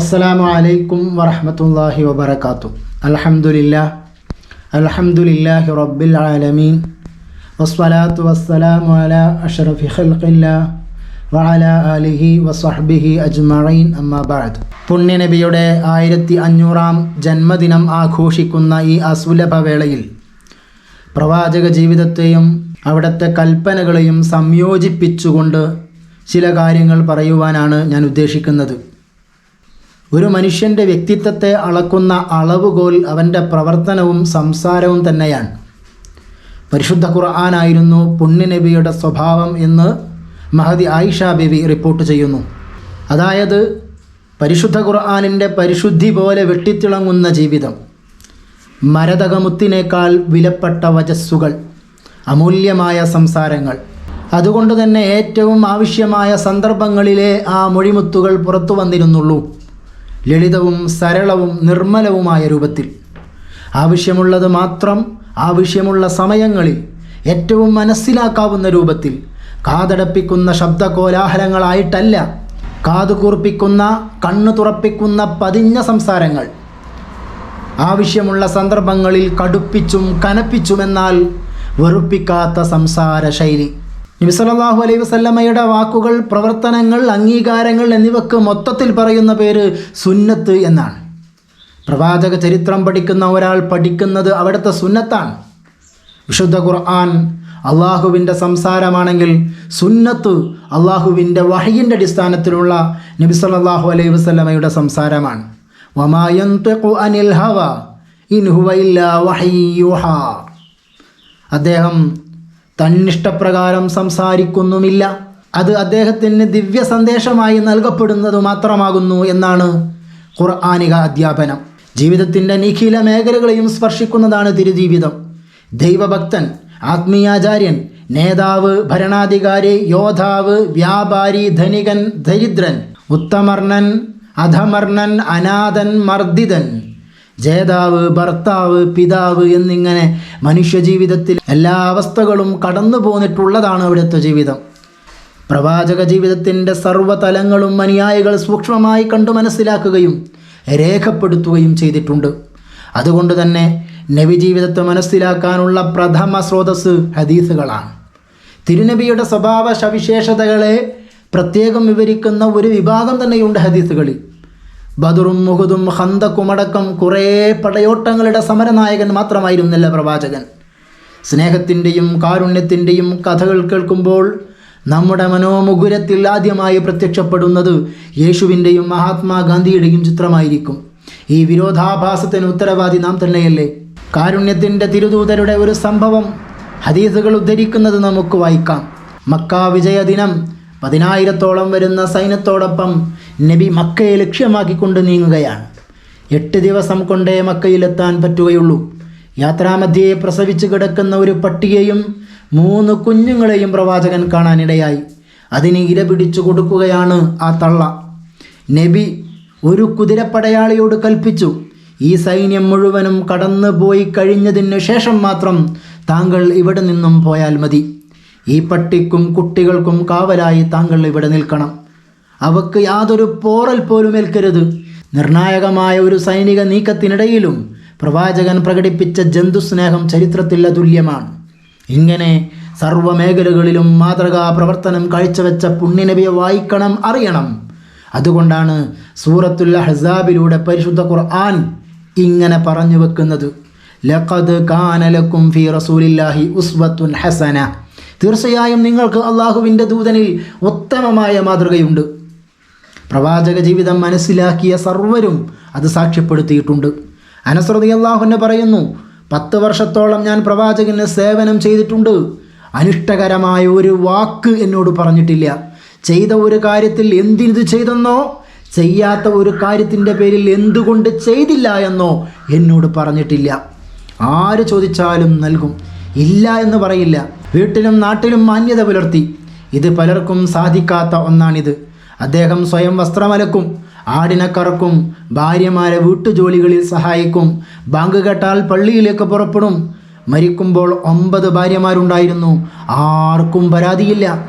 അസ്സലാമു അലൈക്കും വറഹമത്തല്ലാഹി വബർക്കാത്തു അലഹമുല്ല അലഹമുല്ലാഹി റബ്ബിൽ ആലമീൻ. വസ്വലാത്തു വസ്സലാമു അല അഷറഫി ഖൽഖില്ലാ വഅല ആലിഹി വസ്വഹ്ബിഹി അജ്മഈൻ. അമ്മാ ബഅദ്. പുണ്യനബിയുടെ ആയിരത്തി അഞ്ഞൂറാം ജന്മദിനം ആഘോഷിക്കുന്ന ഈ അസുലഭ വേളയിൽ പ്രവാചക ജീവിതത്തെയും അവിടുത്തെ കൽപ്പനകളെയും സംയോജിപ്പിച്ചുകൊണ്ട് ചില കാര്യങ്ങൾ പറയുവാനാണ് ഞാൻ ഉദ്ദേശിക്കുന്നത്. ഒരു മനുഷ്യന്റെ വ്യക്തിത്വത്തെ അളക്കുന്ന അളവുകോൽ അവന്റെ പ്രവർത്തനവും സംസാരവും തന്നെയാണ്. പരിശുദ്ധ ഖുർആാനായിരുന്നു പുണ്യനബിയുടെ സ്വഭാവം എന്ന് മഹദി ആയിഷ ബിവി റിപ്പോർട്ട് ചെയ്യുന്നു. അതായത് പരിശുദ്ധ ഖുർആാനിന്റെ പരിശുദ്ധി പോലെ വെട്ടിത്തിളങ്ങുന്ന ജീവിതം. മരതകമുത്തിനേക്കാൾ വിലപ്പെട്ട വജസ്സുകൾ അമൂല്യമായ സംസാരങ്ങൾ. അതുകൊണ്ട് തന്നെ ഏറ്റവും ആവശ്യമായ സന്ദർഭങ്ങളിലെ ആ മൊഴിമുത്തുകൾ പുറത്തു വന്നിരുന്നുള്ളൂ. ലളിതവും സരളവും നിർമ്മലവുമായ രൂപത്തിൽ. ആവശ്യമുള്ളത് മാത്രം ആവശ്യമുള്ള സമയങ്ങളിൽ ഏറ്റവും മനസ്സിലാക്കാവുന്ന രൂപത്തിൽ കാതടപ്പിക്കുന്ന ശബ്ദകോലാഹലങ്ങളായിട്ടല്ല കാതു കൂർപ്പിക്കുന്ന കണ്ണു തുറപ്പിക്കുന്ന പതിഞ്ഞ സംസാരങ്ങൾ. ആവശ്യമുള്ള സന്ദർഭങ്ങളിൽ കടുപ്പിച്ചും കനപ്പിച്ചുമെന്നാൽ വെറുപ്പിക്കാത്ത സംസാര ശൈലി നബിസലാഹു അലൈഹി വസല്ലമ്മയുടെ വാക്കുകൾ പ്രവർത്തനങ്ങൾ അംഗീകാരങ്ങൾ എന്നിവക്ക് മൊത്തത്തിൽ പറയുന്ന പേര് സുന്നത്ത് എന്നാണ്. പ്രവാചക ചരിത്രം പഠിക്കുന്ന ഒരാൾ പഠിക്കുന്നത് അവിടുത്തെ സുന്നത്താണ്. വിശുദ്ധ ഖുർആൻ അള്ളാഹുവിന്റെ സംസാരമാണെങ്കിൽ സുന്നത്ത് അള്ളാഹുവിന്റെ വഹയിന്റെ അടിസ്ഥാനത്തിലുള്ള നബി സല്ലല്ലാഹു അലൈഹി വസല്ലമയുടെ സംസാരമാണ്. അദ്ദേഹം തന്നിഷ്ടപ്രകാരം സംസാരിക്കുന്നുമില്ല. അത് അദ്ദേഹത്തിന് ദിവ്യ സന്ദേശമായി നൽകപ്പെടുന്നത് മാത്രമാകുന്നു എന്നാണ് ഖുർആാനിക അധ്യാപനം. ജീവിതത്തിന്റെ നിഖില മേഖലകളെയും സ്പർശിക്കുന്നതാണ് തിരുജീവിതം. ദൈവഭക്തൻ ആത്മീയാചാര്യൻ നേതാവ് ഭരണാധികാരി യോദ്ധാവ് വ്യാപാരി ധനികൻ ദരിദ്രൻ ഉത്തമർണൻ അധമർണൻ അനാഥൻ മർദ്ദിതൻ ജേതാവ് ഭർത്താവ് പിതാവ് എന്നിങ്ങനെ മനുഷ്യജീവിതത്തിൽ എല്ലാ അവസ്ഥകളും കടന്നു പോന്നിട്ടുള്ളതാണ് അവിടുത്തെ ജീവിതം. പ്രവാചക ജീവിതത്തിന്റെ സർവതലങ്ങളും അനുയായികൾ സൂക്ഷ്മമായി കണ്ടു മനസ്സിലാക്കുകയും രേഖപ്പെടുത്തുകയും ചെയ്തിട്ടുണ്ട്. അതുകൊണ്ട് തന്നെ നബി ജീവിതത്തെ മനസ്സിലാക്കാനുള്ള പ്രഥമ സ്രോതസ് ഹദീസുകളാണ്. തിരുനബിയുടെ സ്വഭാവ സവിശേഷതകളെ പ്രത്യേകം വിവരിക്കുന്ന ഒരു വിഭാഗം തന്നെയുണ്ട് ഹദീസുകളിൽ. ബദറും മുഹുദും ഹന്തക്കുമടക്കം കുറേ പടയോട്ടങ്ങളുടെ സമരനായകൻ മാത്രമായിരുന്നില്ല പ്രവാചകൻ. സ്നേഹത്തിന്റെയും കാരുണ്യത്തിന്റെയും കഥകൾ കേൾക്കുമ്പോൾ നമ്മുടെ മനോമുകുരത്തിൽ ആദ്യമായി പ്രത്യക്ഷപ്പെടുന്നത് യേശുവിന്റെയും മഹാത്മാഗാന്ധിയുടെയും ചിത്രമായിരിക്കും. ഈ വിരോധാഭാസത്തിന് ഉത്തരവാദി നാം തന്നെയല്ലേ? കാരുണ്യത്തിന്റെ തിരുദൂതരുടെ ഒരു സംഭവം ഹദീസുകൾ ഉദ്ധരിക്കുന്നത് നമുക്ക് വായിക്കാം. മക്ക വിജയദിനം പതിനായിരത്തോളം വരുന്ന സൈന്യത്തോടൊപ്പം നബി മക്കയെ ലക്ഷ്യമാക്കിക്കൊണ്ട് നീങ്ങുകയാണ്. എട്ട് ദിവസം കൊണ്ടേ മക്കയിലെത്താൻ പറ്റുകയുള്ളൂ. യാത്രാമധ്യയെ പ്രസവിച്ചു കിടക്കുന്ന ഒരു പട്ടിയെയും മൂന്ന് കുഞ്ഞുങ്ങളെയും പ്രവാചകൻ കാണാനിടയായി. അതിന് ഇര പിടിച്ചു കൊടുക്കുകയാണ് ആ തള്ള. നബി ഒരു കുതിരപ്പടയാളിയോട് കൽപ്പിച്ചു ഈ സൈന്യം മുഴുവനും കടന്നു പോയി കഴിഞ്ഞതിന് ശേഷം മാത്രം താങ്കൾ ഇവിടെ നിന്നും പോയാൽ മതി. ഈ പട്ടിക്കും കുട്ടികൾക്കും കാവലായി താങ്കൾ ഇവിടെ നിൽക്കണം. അവക്ക് യാതൊരു പോറൽ പോലും ഏൽക്കരുത്. നിർണായകമായ ഒരു സൈനിക നീക്കത്തിനിടയിലും പ്രവാചകൻ പ്രകടിപ്പിച്ച ജന്തുസ്നേഹം ചരിത്രത്തിൽ അതുല്യമാണ് ഇങ്ങനെ സർവമേഖലകളിലും മാതൃകാ പ്രവർത്തനം കാഴ്ചവെച്ച പുണ്യനബിയെ വായിക്കണം അറിയണം. അതുകൊണ്ടാണ് സൂറത്തുൽ ഹസാബിലൂടെ പരിശുദ്ധ ഖുർആൻ ഇങ്ങനെ പറഞ്ഞു വെക്കുന്നത്. ലഖദ് കാനലക്കും ഫി റസൂലില്ലാഹി ഉസ്വത്തുൻ ഹസന. തീർച്ചയായും നിങ്ങൾക്ക് അള്ളാഹുവിന്റെ ദൂതനിൽ ഉത്തമമായ മാതൃകയുണ്ട്. പ്രവാചക ജീവിതം മനസ്സിലാക്കിയ സർവരും അത് സാക്ഷ്യപ്പെടുത്തിയിട്ടുണ്ട്. അനസ്രതി അള്ളാഹുന്നെ പറയുന്നു പത്ത് വർഷത്തോളം ഞാൻ പ്രവാചകന് സേവനം ചെയ്തിട്ടുണ്ട്. അനിഷ്ടകരമായ ഒരു വാക്ക് എന്നോട് പറഞ്ഞിട്ടില്ല. ചെയ്ത ഒരു കാര്യത്തിൽ എന്തിനിത് ചെയ്തെന്നോ ചെയ്യാത്ത ഒരു കാര്യത്തിന്റെ പേരിൽ എന്തുകൊണ്ട് ചെയ്തില്ല എന്നോ എന്നോട് പറഞ്ഞിട്ടില്ല. ആര് ചോദിച്ചാലും നൽകും. ഇല്ല എന്ന് പറയില്ല. വീട്ടിലും നാട്ടിലും മാന്യത പുലർത്തി. ഇത് പലർക്കും സാധിക്കാത്ത ഒന്നാണിത്. അദ്ദേഹം സ്വയം വസ്ത്രമലക്കും ആടിനെ കറക്കും ഭാര്യമാരെ വീട്ടുജോലികളിൽ സഹായിക്കും ബാങ്ക് കേട്ടാൽ പള്ളിയിലേക്ക് പുറപ്പെടും. മരിക്കുമ്പോൾ ഒമ്പത് ഭാര്യമാരുണ്ടായിരുന്നു. ആർക്കും പരാതിയില്ല.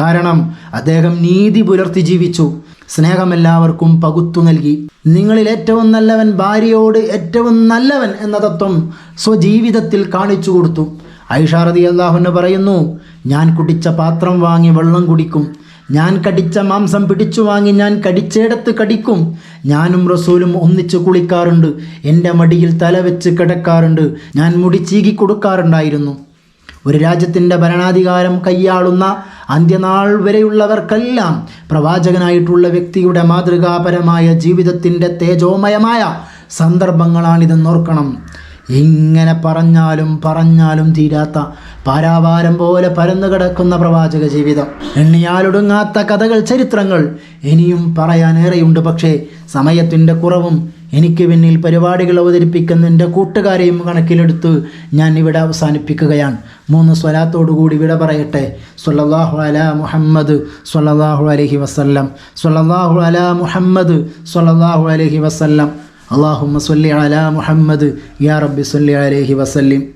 കാരണം അദ്ദേഹം നീതി പുലർത്തി ജീവിച്ചു. സ്നേഹം എല്ലാവർക്കും പകുത്തു നൽകി. നിങ്ങളിൽ ഏറ്റവും നല്ലവൻ ഭാര്യയോട് ഏറ്റവും നല്ലവൻ എന്ന തത്വം സ്വജീവിതത്തിൽ കാണിച്ചു കൊടുത്തു. ഐഷാറതി അള്ളാഹുന്ന് പറയുന്നു ഞാൻ കുടിച്ച പാത്രം വാങ്ങി വെള്ളം കുടിക്കും. ഞാൻ കടിച്ച മാംസം പിടിച്ചു വാങ്ങി ഞാൻ കടിച്ചേടത്ത് കടിക്കും. ഞാനും റസൂലും ഒന്നിച്ച് കുളിക്കാറുണ്ട്. എന്റെ മടിയിൽ തല വെച്ച് കിടക്കാറുണ്ട്. ഞാൻ മുടി ചീകി കൊടുക്കാറുണ്ടായിരുന്നു. ഒരു രാജ്യത്തിന്റെ ഭരണാധികാരം കൈയാളുന്ന അന്ത്യനാൾ വരെയുള്ളവർക്കെല്ലാം പ്രവാചകനായിട്ടുള്ള വ്യക്തിയുടെ മാതൃകാപരമായ ജീവിതത്തിന്റെ തേജോമയമായ സന്ദർഭങ്ങളാണിതെന്നോർക്കണം. എങ്ങനെ പറഞ്ഞാലും പറഞ്ഞാലും തീരാത്ത പാരാവാരം പോലെ പരന്നു കിടക്കുന്ന പ്രവാചക ജീവിതം. എണ്ണിയാലൊടുങ്ങാത്ത കഥകൾ ചരിത്രങ്ങൾ ഇനിയും പറയാനേറെയുണ്ട്. പക്ഷേ സമയത്തിന്റെ കുറവും എനിക്ക് പിന്നിൽ പരിപാടികൾ അവതരിപ്പിക്കുന്ന എന്റെ കൂട്ടുകാരെയും കണക്കിലെടുത്ത് ഞാൻ ഇവിടെ അവസാനിപ്പിക്കുകയാണ്. മൂന്ന് സ്വലാത്തോടുകൂടി വിട പറയട്ടെ. സ്വല്ലല്ലാഹു അല മുഹമ്മദ് സ്വല്ലല്ലാഹു അലഹി വസല്ലം. സ്വല്ലല്ലാഹു അല മുഹമ്മദ് സ്വല്ലല്ലാഹു അലഹി വസല്ലം. അള്ളാഹുമ്മ സ്വല്ലി അല മുഹമ്മദ്. യാ റബ്ബി സല്ലി അലൈഹി വസല്ലിം.